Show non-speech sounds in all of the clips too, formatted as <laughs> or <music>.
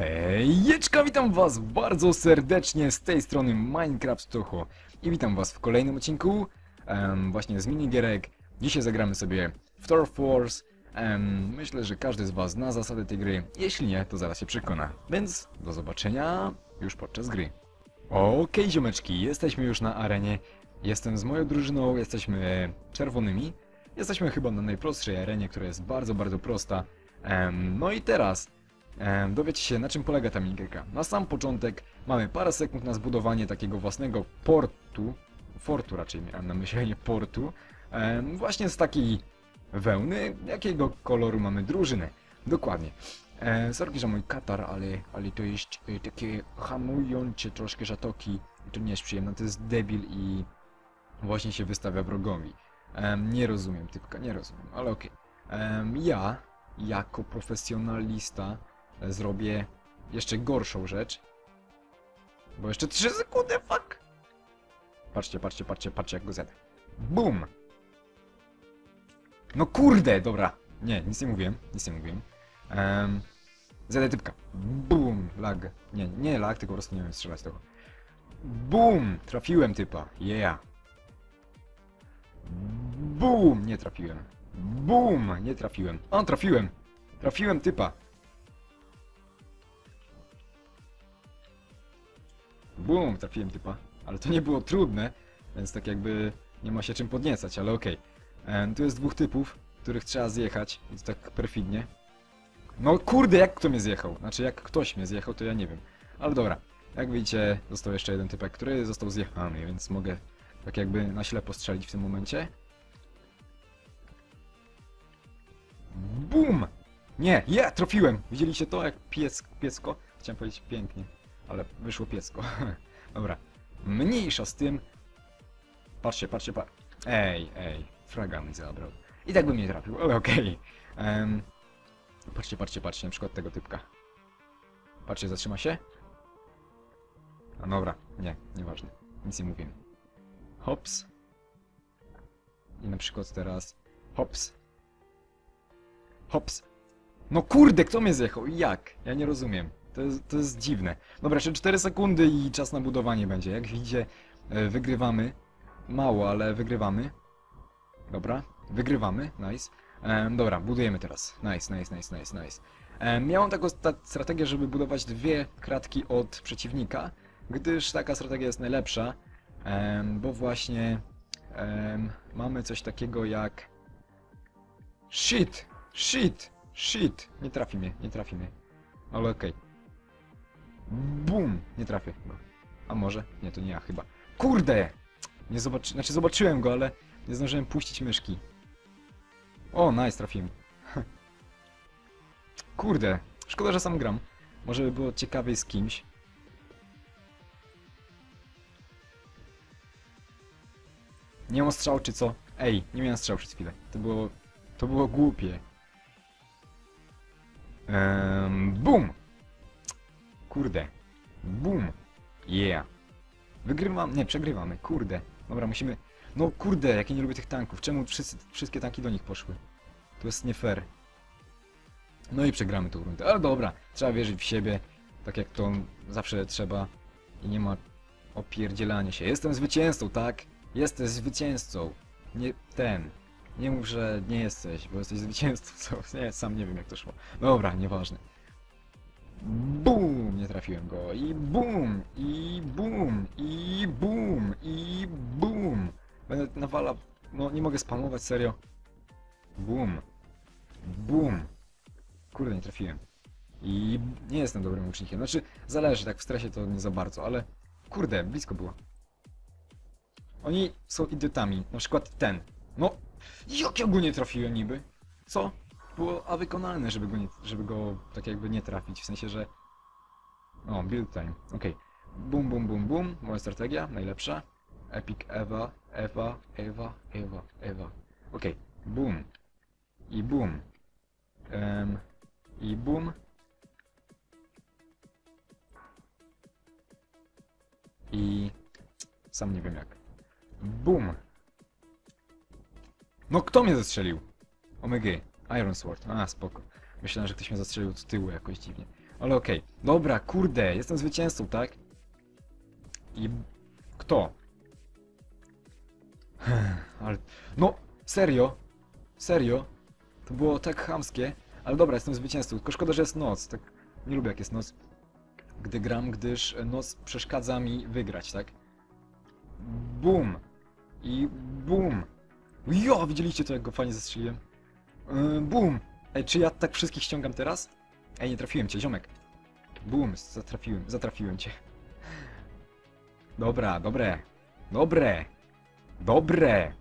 Hejeczka, witam was bardzo serdecznie z tej strony Minecraft Toho i witam was w kolejnym odcinku em, właśnie z minigierek. Dzisiaj zagramy sobie w Thor Force. Em, myślę, że każdy z was zna zasady tej gry, jeśli nie, to zaraz się przekona. Więc do zobaczenia już podczas gry. Okej ziomeczki, jesteśmy już na arenie. Jestem z moją drużyną, jesteśmy czerwonymi. Jesteśmy chyba na najprostszej arenie, która jest bardzo, bardzo prosta. Em, no i teraz dowiecie się na czym polega ta minigierka. Na sam początek mamy parę sekund na zbudowanie takiego własnego portu, fortu raczej miałem na myśli, nie portu, właśnie z takiej wełny, jakiego koloru mamy drużynę. Dokładnie. E, sorki, że mój katar, ale, ale to jest e, takie hamujące troszkę żatoki. To nie jest przyjemne, to jest debil i właśnie się wystawia wrogowi. Em, nie rozumiem, typka, nie rozumiem, ale okej. Em, Ja, jako profesjonalista, e, zrobię jeszcze gorszą rzecz. Bo jeszcze 3 sekundy, fuck! Patrzcie, patrzcie, patrzcie, patrzcie jak go zjadę. Bum! No kurde, dobra. Nie, nic nie mówiłem, nic nie mówiłem. Um, zjadę typka. Bum! Lag. Nie, nie lag, tylko po prostu nie wiem strzelać tego. Bum! Trafiłem typa. Yeah. Bum! Nie trafiłem. Bum! Nie trafiłem. O, trafiłem! Trafiłem typa. Bum! Trafiłem typa. Ale to nie było trudne, więc tak jakby nie ma się czym podniecać, ale okej. Em, Tu jest dwóch typów, których trzeba zjechać, więc tak perfidnie. No kurde, jak kto mnie zjechał? Znaczy, jak ktoś mnie zjechał, to ja nie wiem. Ale dobra. Jak widzicie, został jeszcze jeden typek, który został zjechany, więc mogę tak jakby na ślepo strzelić w tym momencie. Bum! Nie, ja trafiłem! Widzieliście to jak pies, piesko? Chciałem powiedzieć pięknie, ale wyszło piesko. <laughs> Dobra, mniejsza z tym. Patrzcie, patrzcie, pa... Ej, ej, fraga mi zabrał. I tak bym nie trafił, ale okej. Em, patrzcie, patrzcie, patrzcie, na przykład tego typka. Patrzcie, zatrzyma się? A dobra, nie, nieważne. Nic nie mówiłem. Hops. I na przykład teraz... Hops. Hops. No kurde, kto mnie zjechał? Jak? Ja nie rozumiem. To jest, to jest dziwne. Dobra, jeszcze 4 sekundy i czas na budowanie będzie. Jak widzicie, e, wygrywamy. Mało, ale wygrywamy. Dobra, wygrywamy, nice. Em, dobra, budujemy teraz. Nice, nice, nice, nice, nice. Em, miałem taką strategię, żeby budować dwie kratki od przeciwnika, gdyż taka strategia jest najlepsza, em, bo właśnie em, mamy coś takiego jak... Shit! Shit! Shit! Nie trafi mnie, nie trafi mnie. Ale okej. Bum! Nie trafię chyba. A może? Nie, to nie ja chyba. Kurde! Nie zobaczy... Znaczy zobaczyłem go, ale nie zdążyłem puścić myszki. O, nice, trafiłem. <laughs> Kurde, szkoda, że sam gram. Może by było ciekawiej z kimś. Nie mam strzał, czy co? Ej, nie miałem strzał przez chwilę. To było... To było głupie. Um, bum! Kurde. Bum! Yeah. Wygrywam... Nie, przegrywamy. Kurde. Dobra, musimy... No kurde, jak ja nie lubię tych tanków. Czemu wszyscy, wszystkie tanki do nich poszły? To jest nie fair. No i przegramy tą rundę. Ale dobra, trzeba wierzyć w siebie. Tak jak to zawsze trzeba. I nie ma opierdzielania się. Jestem zwycięzcą, tak? Jesteś zwycięzcą. Nie ten. Nie mów, że nie jesteś, bo jesteś zwycięzcą. <laughs> Co? Nie, sam nie wiem jak to szło. Dobra, nieważne. Bum! Nie trafiłem go. I bum! I bum! I bum! I bum! Będę nawala... No, nie mogę spamować, serio. Bum! Bum! Kurde, nie trafiłem. I nie jestem dobrym łucznikiem. Znaczy, zależy, tak w stresie to nie za bardzo, ale... Kurde, blisko było. Oni są idiotami. Na przykład ten. No, jak ja go nie trafiłem niby? Co? Było a wykonalne, żeby go, nie, żeby go tak jakby nie trafić, w sensie, że... O, build time, okej. Bum, bum, bum, bum, moja strategia, najlepsza. Epic Eva, Ewa, Ewa, Ewa, Ewa. Okej, boom. I boom. Em, I boom. I... Sam nie wiem jak. Boom. No kto mnie zastrzelił? Omega. Iron Sword. A, spoko. Myślałem, że ktoś mnie zastrzelił z tyłu jakoś dziwnie. Ale okej. Dobra, kurde, jestem zwycięzcą, tak? I... Kto? <sighs> Ale... No, serio? Serio? To było tak chamskie. Ale dobra, jestem zwycięzcą. Tylko szkoda, że jest noc. Tak nie lubię jak jest noc. Gdy gram, gdyż noc przeszkadza mi wygrać, tak? Bum! I bum! Jo, widzieliście to, jak go fajnie zastrzeliłem? Yy, bum! Ej, czy ja tak wszystkich ściągam teraz? Ej, nie trafiłem cię, ziomek. Bum, zatrafiłem, zatrafiłem cię. Dobra, dobre. Dobre! Dobre!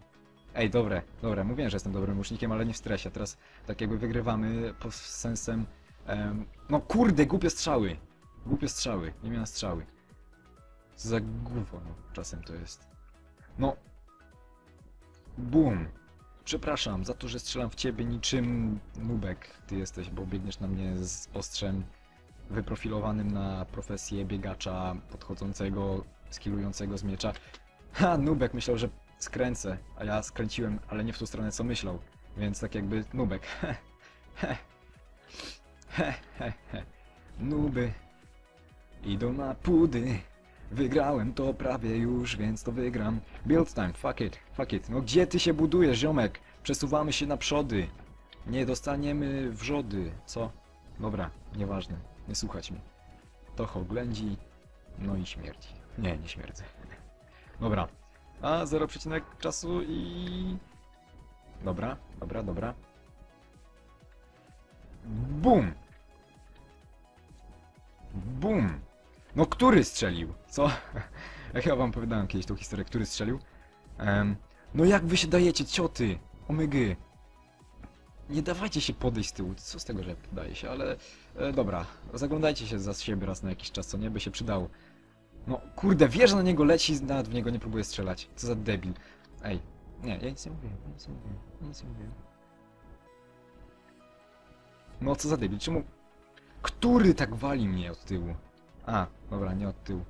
Ej, dobre, dobre. Mówiłem, że jestem dobrym łucznikiem, ale nie w stresie. Teraz tak jakby wygrywamy pod sensem... em, no kurde, głupie strzały! Głupie strzały, nie miałem strzały. Za gówno czasem to jest. No. Bum. Przepraszam za to, że strzelam w ciebie niczym nubek ty jesteś, bo biegniesz na mnie z ostrzem wyprofilowanym na profesję biegacza podchodzącego, skillującego z miecza. Ha, nubek myślał, że skręcę, a ja skręciłem, ale nie w tą stronę, co myślał. Więc tak jakby nubek. <laughs> He, he, he, he. Nuby idą na pudy. Wygrałem to prawie już, więc to wygram. Build time, fuck it, fuck it. No gdzie ty się budujesz, ziomek? Przesuwamy się na przody. Nie dostaniemy wrzody. Co? Dobra, nieważne. Nie słuchać mi. To ględzi, no i śmierci. Nie, nie śmierdzę. <laughs> Dobra. A, 0 przecinek czasu i... Dobra, dobra, dobra. Bum! Bum! No który strzelił? Co? <laughs> Ja chyba wam opowiadałem kiedyś tą historię, który strzelił. Em, no jak wy się dajecie, cioty? Omygy. Nie dawajcie się podejść z tyłu. Co z tego, że daje się, ale... E, dobra, zaglądajcie się za siebie raz na jakiś czas, co nie? By się przydało. No kurde, wieża na niego leci, nawet w niego nie próbuje strzelać. Co za debil. Ej, nie, ja nic nie mówię, nic nie mówię, nic nie mówię. No co za debil, czemu... Który tak wali mnie od tyłu? A, dobra, nie od tyłu.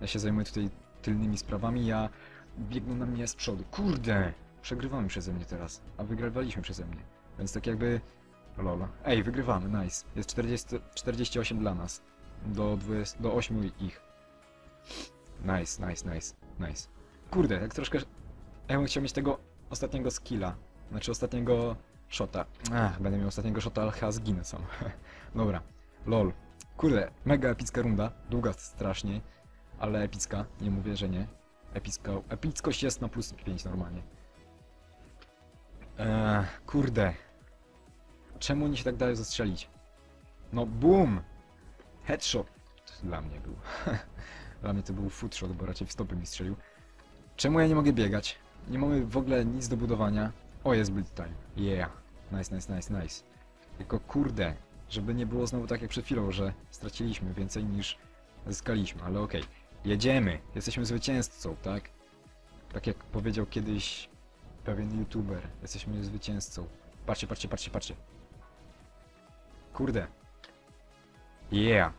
Ja się zajmuję tutaj tylnymi sprawami, ja biegną na mnie z przodu. Kurde! Przegrywamy przeze mnie teraz, a wygrywaliśmy przeze mnie. Więc tak jakby... Lol. Ej, wygrywamy, nice. Jest 40, 48 dla nas. Do, 20, do 8 ich. Nice, nice, nice, nice. Kurde, tak troszkę... Ja bym chciał mieć tego ostatniego skilla. Znaczy ostatniego shota. Ach, będę miał ostatniego shota, ale chyba zginę sam. <laughs> Dobra. Lol. Kurde, mega epicka runda. Długa strasznie, ale epicka. Nie mówię, że nie. Epicka, epickość jest na plus 5 normalnie. Eee, kurde. Czemu oni się tak dają zastrzelić? No boom! Headshot. To dla mnie był. <laughs> dla mnie to był footshot, bo raczej w stopy mi strzelił. Czemu ja nie mogę biegać? Nie mamy w ogóle nic do budowania. O, jest build time. Yeah. Nice, nice, nice, nice. Tylko kurde, żeby nie było znowu tak jak przed chwilą, że straciliśmy więcej niż zyskaliśmy, ale okej. Jedziemy! Jesteśmy zwycięzcą, tak? Tak jak powiedział kiedyś pewien youtuber. Jesteśmy zwycięzcą. Patrzcie, patrzcie, patrzcie, patrzcie. Kurde. Yeah.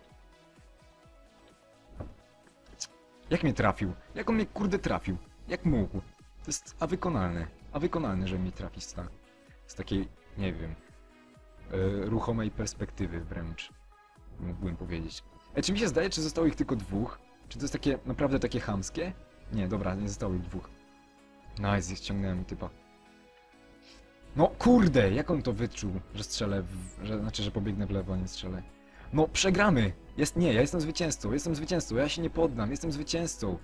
Jak mnie trafił? Jak on mnie kurde trafił? Jak mógł? To jest awykonalne. Awykonalne, że mnie trafi z, ta, z takiej, nie wiem, ruchomej perspektywy wręcz. Mógłbym powiedzieć. E, czy mi się zdaje, czy zostało ich tylko dwóch? Czy to jest takie, naprawdę takie chamskie? Nie, dobra, nie zostało ich dwóch. Nice, ściągnąłem typa. No kurde, jak on to wyczuł, że strzelę, w, że, znaczy, że pobiegnę w lewo, a nie strzelę. No, przegramy! Jest, nie, ja jestem zwycięzcą, jestem zwycięzcą, ja się nie poddam, jestem zwycięzcą.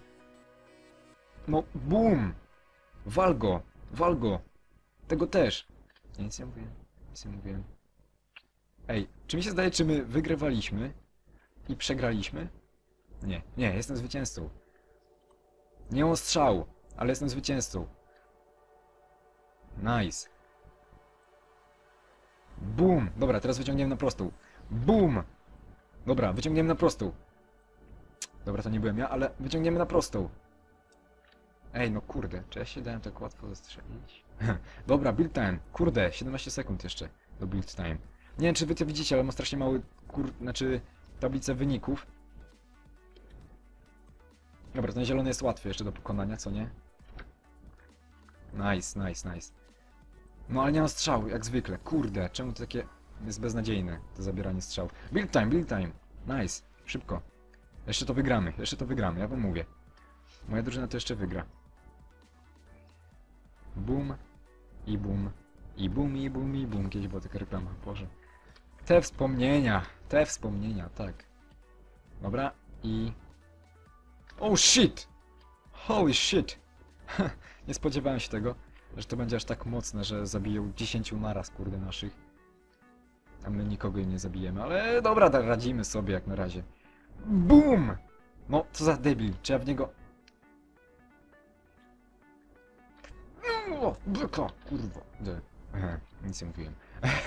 No, boom! Wal go, wal go. Tego też. Nic nie mówię, nic nie mówię. Ej, czy mi się zdaje, czy my wygrywaliśmy i przegraliśmy? Nie, nie, jestem zwycięzcą. Nie mam strzał, ale jestem zwycięzcą. Nice. Boom! Dobra, teraz wyciągniemy na prostą. Boom! Dobra, wyciągniemy na prostą. Dobra, to nie byłem ja, ale wyciągniemy na prostą. Ej, no kurde, czy ja się dałem tak łatwo zastrzelić? <laughs> Dobra, build time. Kurde, 17 sekund jeszcze do build time. Nie wiem, czy wy to widzicie, ale mam strasznie mały kur... znaczy tablicę wyników. Dobra, ten zielony jest łatwy jeszcze do pokonania, co nie? Nice, nice, nice. No ale nie mam strzału, jak zwykle. Kurde, czemu to takie jest beznadziejne, to zabieranie strzału. Build time, build time. Nice. Szybko. Jeszcze to wygramy, jeszcze to wygramy, ja wam mówię. Moja drużyna to jeszcze wygra. Boom. I boom. I boom, i boom, i boom. Kiedyś była taka reklama, Boże. Te wspomnienia, te wspomnienia, tak. Dobra, i... Oh shit! Holy shit! <laughs> Nie spodziewałem się tego, że to będzie aż tak mocne, że zabiją 10 naraz, kurde, naszych. A my nikogo im nie zabijemy, ale dobra, radzimy sobie jak na razie. BOOM! No, co za debil, ja w niego... O, byka, kurwa. De. <laughs> Nic nie mówiłem.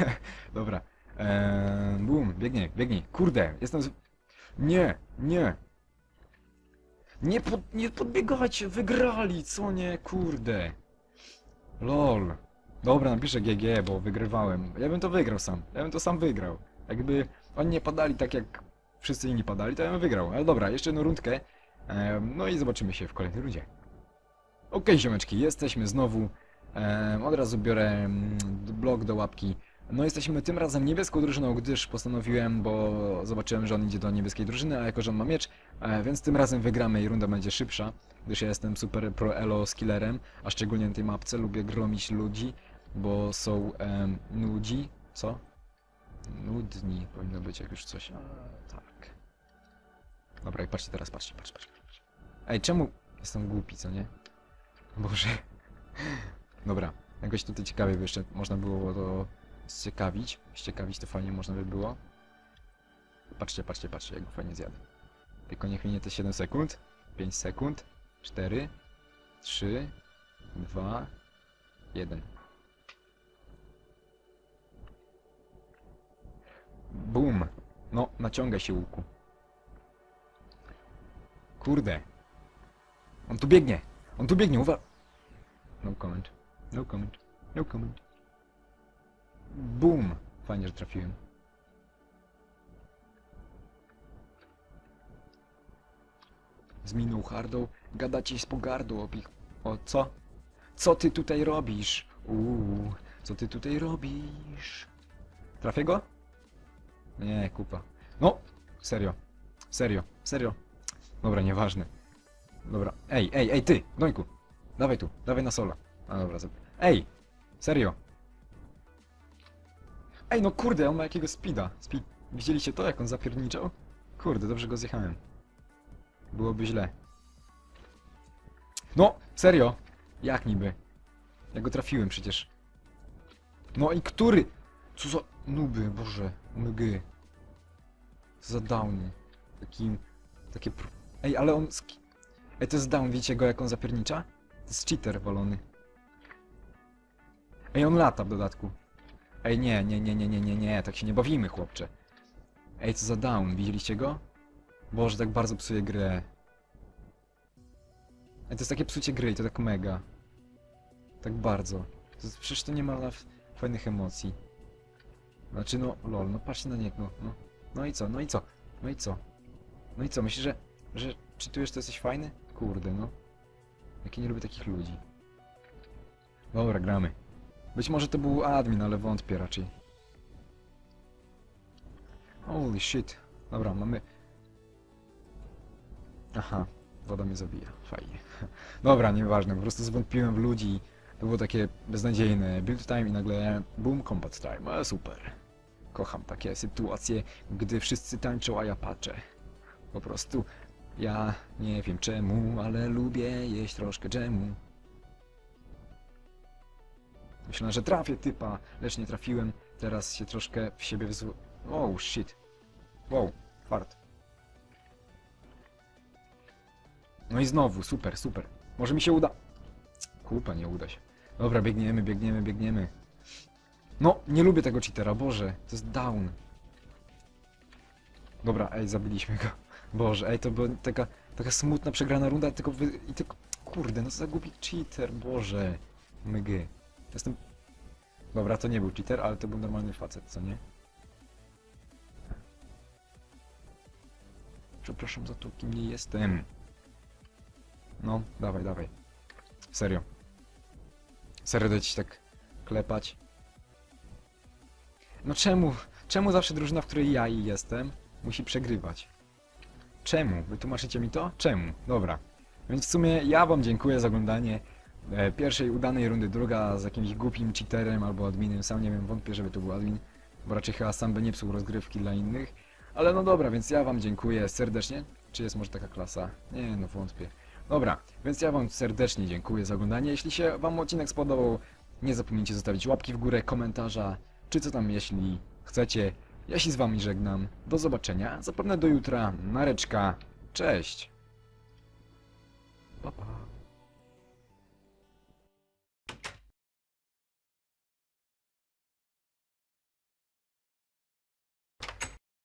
<laughs> dobra. Eee, boom, biegnij, biegnij. Kurde, jestem z... Nie, nie. Nie, pod, nie podbiegajcie, wygrali, co nie, kurde. Lol. Dobra, napiszę GG, bo wygrywałem. Ja bym to wygrał sam. Ja bym to sam wygrał. Jakby oni nie padali tak jak wszyscy inni padali, to ja bym wygrał. Ale dobra, jeszcze jedną rundkę. Em, no i zobaczymy się w kolejnej rundzie. Okej, ziomeczki, jesteśmy znowu. Em, od razu biorę mm, blok do łapki. No jesteśmy tym razem niebieską drużyną, gdyż postanowiłem, bo zobaczyłem, że on idzie do niebieskiej drużyny, a jako, że on ma miecz, e, więc tym razem wygramy i runda będzie szybsza, gdyż ja jestem super pro elo skillerem, a szczególnie na tej mapce lubię gromić ludzi, bo są em, nudzi, co? Nudni powinno być jak już coś, a, tak. Dobra, i patrzcie teraz, patrzcie, patrzcie, patrzcie. patrzcie. Ej, czemu jestem głupi, co nie? Boże. <laughs> Dobra, jakoś tutaj ciekawie by jeszcze można było to zciekawić. Zciekawić to fajnie można by było. Patrzcie, patrzcie, patrzcie, jak go fajnie zjadę. Tylko niech minie te 7 sekund. 5 sekund. 4, 3, 2, 1. Boom. No, naciągaj się łuku. Kurde. On tu biegnie. On tu biegnie, uwa... No comment. No comment. No comment. Boom! Fajnie, że trafiłem. Z miną hardą gadacie z pogardą o ich... O co? Co ty tutaj robisz? Uuu, co ty tutaj robisz? Trafię go? Nie, kupa. No! Serio. Serio. Serio. Dobra, nieważne. Dobra. Ej, ej, ej, ty! Dońku! Dawaj tu, dawaj na sola. A dobra. Ej! Serio! Ej, no kurde, on ma jakiegoś speeda. Speed... Widzieliście to, jak on zapierniczał? Kurde, dobrze go zjechałem. Byłoby źle. No, serio! Jak niby? Ja go trafiłem przecież. No i który? Co za nuby, boże, mygy. Co za downy. Takim... Takie... Ej, ale on... Ej, to jest down, widzicie go jak on zapiernicza? To jest cheater walony. Ej, on lata w dodatku. Ej, nie, nie, nie, nie, nie, nie, nie, tak się nie bawimy, chłopcze. Ej, co za down, widzieliście go? Boże, tak bardzo psuje grę. Ej, to jest takie psucie gry i to tak mega. Tak bardzo. To jest, przecież to nie ma fajnych emocji. Znaczy, no, lol, no patrzcie na niego, no. No i co, no i co, no i co? No i co, myślisz, że, że czytujesz to jesteś fajny? Kurde, no. Jak ja nie lubię takich ludzi. Dobra, gramy. Być może to był admin, ale wątpię raczej. Holy shit. Dobra, mamy... Aha, woda mnie zabija. Fajnie. <laughs> Dobra, nieważne, po prostu zwątpiłem w ludzi. To było takie beznadziejne. Build time i nagle boom, combat time. Ale super. Kocham takie sytuacje, gdy wszyscy tańczą, a ja patrzę. Po prostu ja nie wiem czemu, ale lubię jeść troszkę dżemu. Myślałem, że trafię typa, lecz nie trafiłem. Teraz się troszkę w siebie wzł... Oh shit. Wow, fart. No i znowu, super, super. Może mi się uda. Kupa, nie uda się. Dobra, biegniemy, biegniemy, biegniemy. No, nie lubię tego cheatera, Boże. To jest down. Dobra, ej, zabiliśmy go. <laughs> Boże, ej, to była taka, taka smutna, przegrana runda, tylko wy... i tylko... Kurde, no co za głupi cheater, Boże. Mygy. Jestem... Dobra, to nie był cheater, ale to był normalny facet, co nie? Przepraszam za to, kim nie jestem. No, dawaj, dawaj. Serio. Serio dać ci tak klepać. No czemu? Czemu zawsze drużyna, w której ja i jestem, musi przegrywać. Czemu? Wytłumaczycie mi to? Czemu? Dobra. Więc w sumie ja wam dziękuję za oglądanie pierwszej udanej rundy, druga z jakimś głupim cheaterem albo adminem, sam nie wiem, wątpię, żeby to był admin, bo raczej chyba sam by nie psuł rozgrywki dla innych. Ale no dobra, więc ja wam dziękuję serdecznie. Czy jest może taka klasa? Nie, no wątpię. Dobra, więc ja wam serdecznie dziękuję za oglądanie. Jeśli się wam odcinek spodobał, nie zapomnijcie zostawić łapki w górę, komentarza, czy co tam jeśli chcecie. Ja się z wami żegnam. Do zobaczenia. Zapewne do jutra. Nareczka. Cześć. Pa, pa.